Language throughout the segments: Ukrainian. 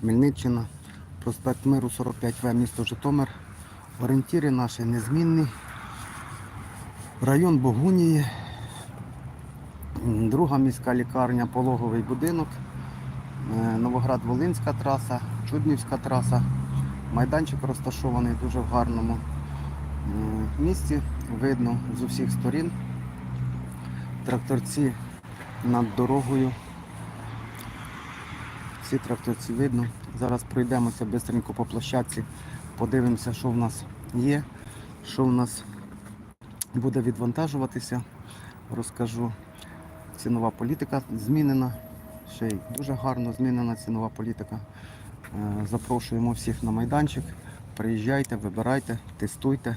Хмельниччина, проспект Миру 45В, місто Житомир. Орієнтіри наші незмінні. Район Богунії, друга міська лікарня, пологовий будинок, е, Новоград-Волинська траса, Чуднівська траса. Майданчик розташований дуже в гарному місці. Видно з усіх сторін. Тракторці над дорогою. Всі тракторці видно. Зараз пройдемося швидко по площадці, подивимося, що в нас є, що в нас буде відвантажуватися. Розкажу. Цінова політика змінена. Ще й дуже гарно змінена цінова політика. Е, Запрошуємо всіх на майданчик. Приїжджайте, вибирайте, тестуйте,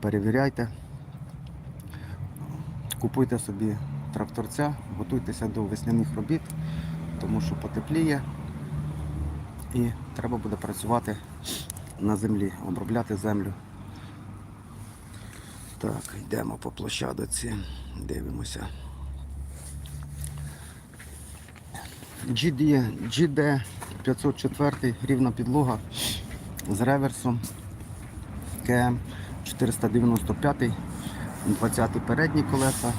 перевіряйте. Купуйте собі тракторця, готуйтеся до весняних робіт, тому що потепліє і треба буде працювати на землі, обробляти землю. Так, йдемо по площадоці, дивимося. GD, GD 504 рівна підлога з реверсом. КМ 495, 20 передні колеса,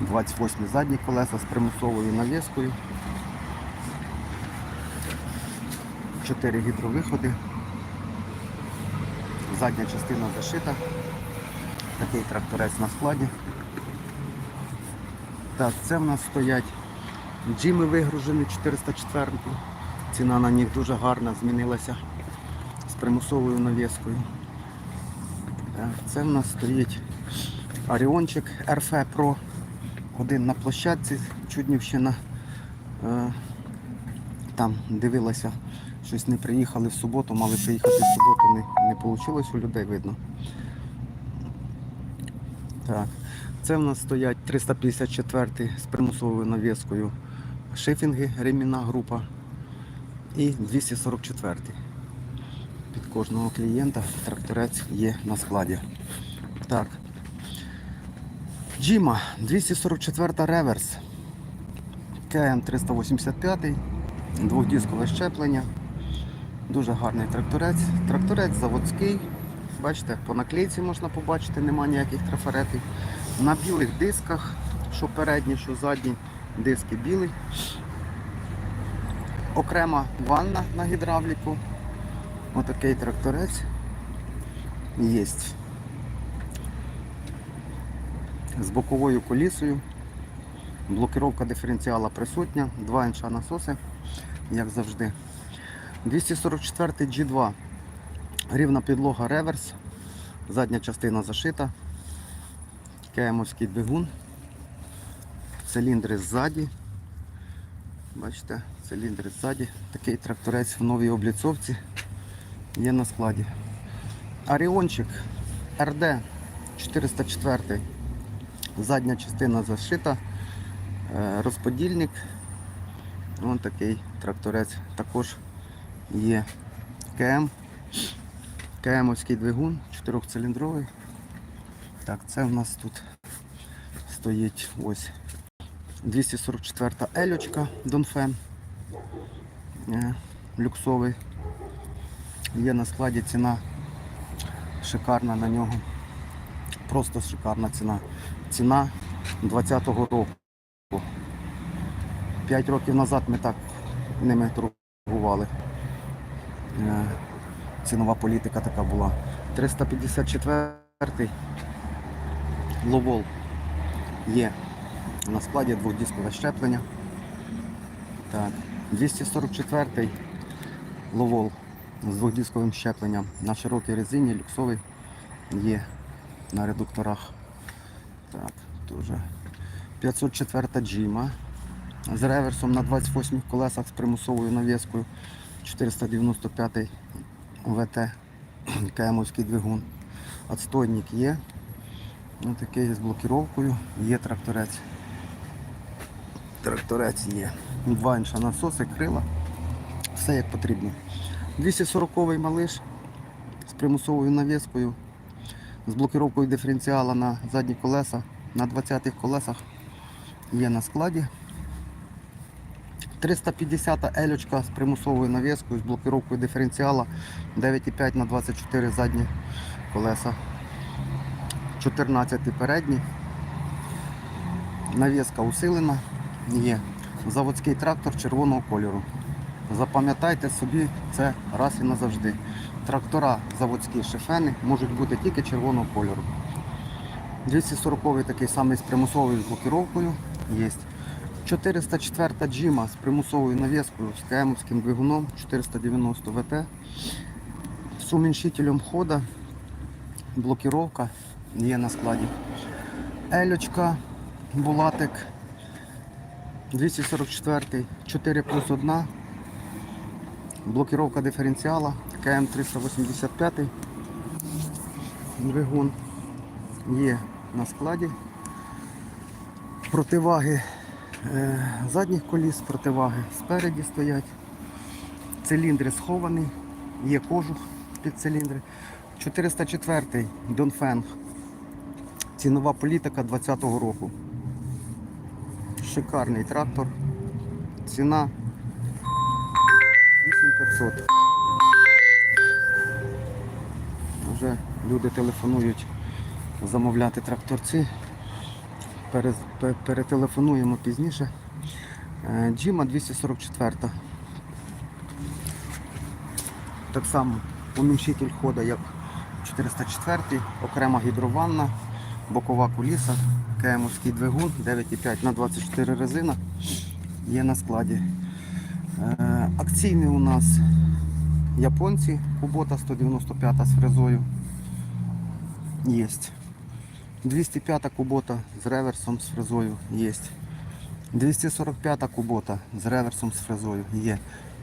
28 задні колеса з примусовою навіскою. 4 гідровиходи. Задня частина зашита. Такий тракторець на складі. Так, це в нас стоять джими вигружені 404. Ціна на них дуже гарна, змінилася з примусовою навіскою. Це в нас стоїть Оріончик РФ Pro. Один на площадці, Чуднівщина. Е, Там дивилася, щось не приїхали в суботу, мали приїхати в суботу, не, не вийшло у людей видно. Так. Це в нас стоять 354 з примусовою навіскою шифінги, ремінна група і 244. Під кожного клієнта тракторець є на складі. Так. Джима 244 реверс. КМ 385, двохдіскове щеплення. Дуже гарний тракторець. Тракторець заводський. Бачите, по наклейці можна побачити, нема ніяких трафаретів. На білих дисках, що передні, що задні, диски білі. Окрема ванна на гідравліку. Отакий тракторець є. З боковою колісою. Блокировка диференціала присутня, два інша насоси, як завжди. 244 G2. Рівна підлога реверс. Задня частина зашита. Кемовський двигун. Циліндри ззаді. Бачите, циліндри ззаді. Такий тракторець в новій обліцовці є на складі. Аріончик РД 404. Задня частина зашита. Е, Розподільник. Ось такий тракторець також є КМ. КМовський двигун, 4-циліндровий. Так, це в нас тут стоїть ось 244 Ельочка Донфен. Е, Люксовий. Є на складі ціна шикарна на нього. Просто шикарна ціна. Ціна 20-го року. 5 років назад ми так ними торгували. Е, Цінова політика така була. 354-й ловол є на складі двохдіскове щеплення. Так. 244-й ловол з двохдісковим щепленням на широкій резині, люксовий є на редукторах. Так, дуже. 504 джима з реверсом на 28 колесах з примусовою навіскою. 495 ВТ КМовський двигун. Отстойник є. Ось такий з блокіровкою. Є тракторець. Тракторець є. Два інша насоси, крила. Все як потрібно. 240-й малиш з примусовою навіскою, з блокіровкою диференціала на задні колеса. На 20-х колесах є на складі. 350 елючка з примусовою навіскою, з блокировкою диференціала 9,5 на 24 задні колеса. 14 передні. Навіска усилена. Є заводський трактор червоного кольору. Запам'ятайте собі це раз і назавжди. Трактора заводські шифени можуть бути тільки червоного кольору. 240 такий самий з примусовою з блокировкою є. 404 джима з примусовою навіскою з КМовським двигуном 490 ВТ. З уміншителем хода, блокировка є на складі. Елючка, булатик 244, 4 плюс 1. Блокировка диференціала, КМ 385 двигун є на складі. Противаги задніх коліс, противаги спереді стоять. Циліндри сховані, є кожух під циліндри. 404 Донфенг. Цінова політика 2020 року. Шикарний трактор. Ціна 8500. Вже люди телефонують замовляти тракторці. Перетелефонуємо пізніше. Е, Джима 244. Так само помінчитель хода, як 404, окрема гідрованна, бокова куліса, КМовський двигун 9,5 на 24 резина є на складі. Е, Акційний у нас японці, Кубота 195 з фрезою. Є. 205 кубота з реверсом з фрезою є. 245 кубота з реверсом з фрезою є.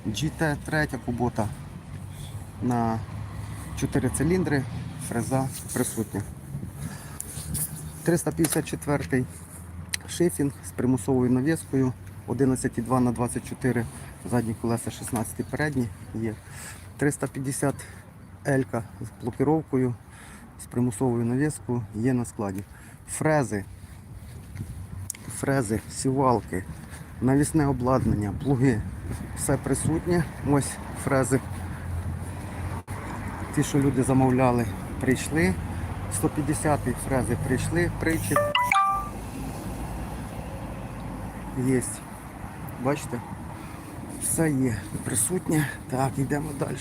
GT 3 кубота на 4 циліндри, фреза присутня. 354 шифінг з примусовою навіскою 11,2 на 24 задні колеса 16 передні є. 350 Елька з блокировкою з примусовою навіскою є на складі. Фрези, фрези, сівалки, навісне обладнання, плуги. Все присутнє. Ось фрези. Ті, що люди замовляли, прийшли. 150 фрези прийшли, причіп. Є. Бачите? Все є присутнє. Так, йдемо далі.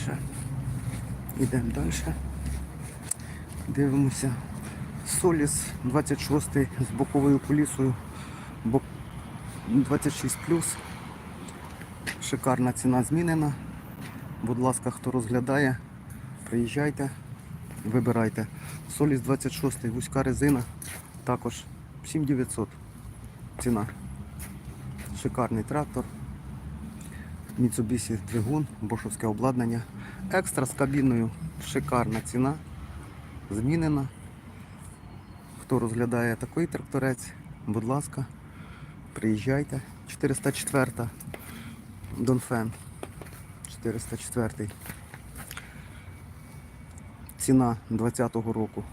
Йдемо далі. Дивимося. Соліс 26 з боковою кулісою. Бок 26 Шикарна ціна змінена. Будь ласка, хто розглядає, приїжджайте, вибирайте. Соліс 26 вузька резина. Також 7900 ціна. Шикарний трактор. Mitsubishi двигун, бошовське обладнання. Екстра з кабіною. Шикарна ціна. Змінена. Хто розглядає такий тракторець, будь ласка, приїжджайте. 404 Донфен. 404. Ціна 20-го року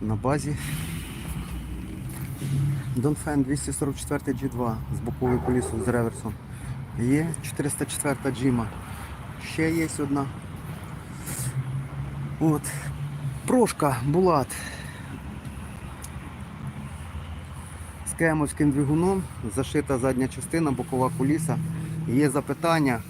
на базі. Донфен 244 G2 з боковою колісою з реверсом. Є 404 Джима. Ще є одна. От. Прошка Булат. З кемовським двигуном, зашита задня частина, бокова куліса. Є запитання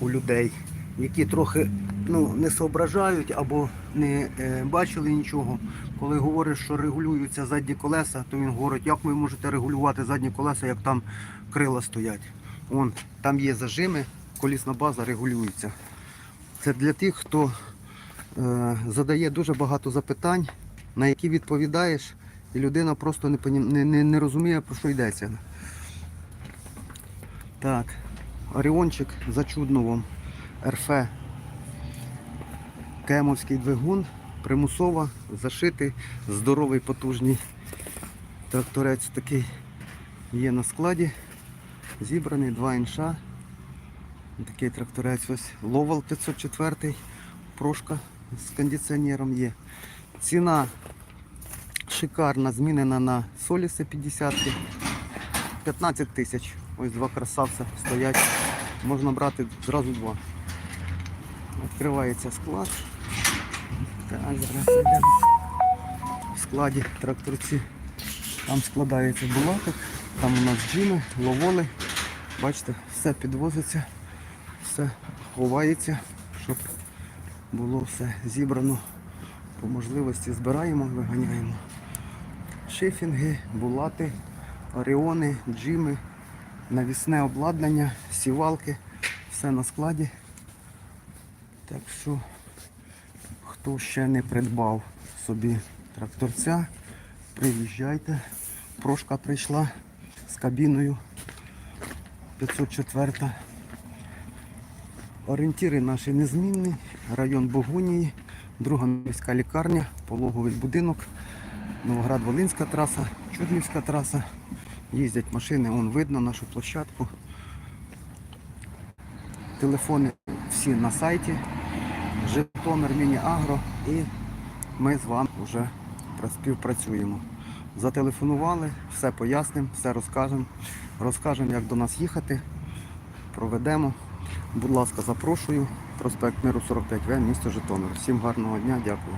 у людей, які трохи ну, не соображають або не е, бачили нічого. Коли говориш, що регулюються задні колеса, то він говорить, як ви можете регулювати задні колеса, як там крила стоять. Вон, там є зажими, колісна база регулюється. Це для тих, хто задає дуже багато запитань, на які відповідаєш, і людина просто не, не, не, не розуміє, про що йдеться. Так, Оріончик за Чудновом, РФ, Кемовський двигун, примусово зашитий, здоровий, потужний тракторець такий є на складі. Зібраний, два інша. Такий тракторець ось Ловал 504, прошка з кондиціонером є. Ціна шикарна, змінена на Соліси 50. 15 тисяч Ось два красавця стоять. Можна брати зразу два. Відкривається склад. Так, зараз. В складі тракторці. Там складається булатик, там у нас джими, ловоли. Бачите, все підвозиться, все ховається, щоб було все зібрано. По можливості збираємо, виганяємо. Шифінги, булати, оріони, джими, навісне обладнання, сівалки, все на складі. Так що, хто ще не придбав собі тракторця, приїжджайте. Прошка прийшла з кабіною 504. Орієнтіри наші незмінні. Район Богунії, друга міська лікарня, пологовий будинок, Новоград-Волинська траса, Чудмівська траса. Їздять машини, вон видно нашу площадку. Телефони всі на сайті. Житомир Міні-Агро і ми з вами вже співпрацюємо. Зателефонували, все пояснимо, все розкажемо. Розкажемо, як до нас їхати. Проведемо. Будь ласка, запрошую. Проспект Миру 45В, місто Житомир. Всім гарного дня, дякую.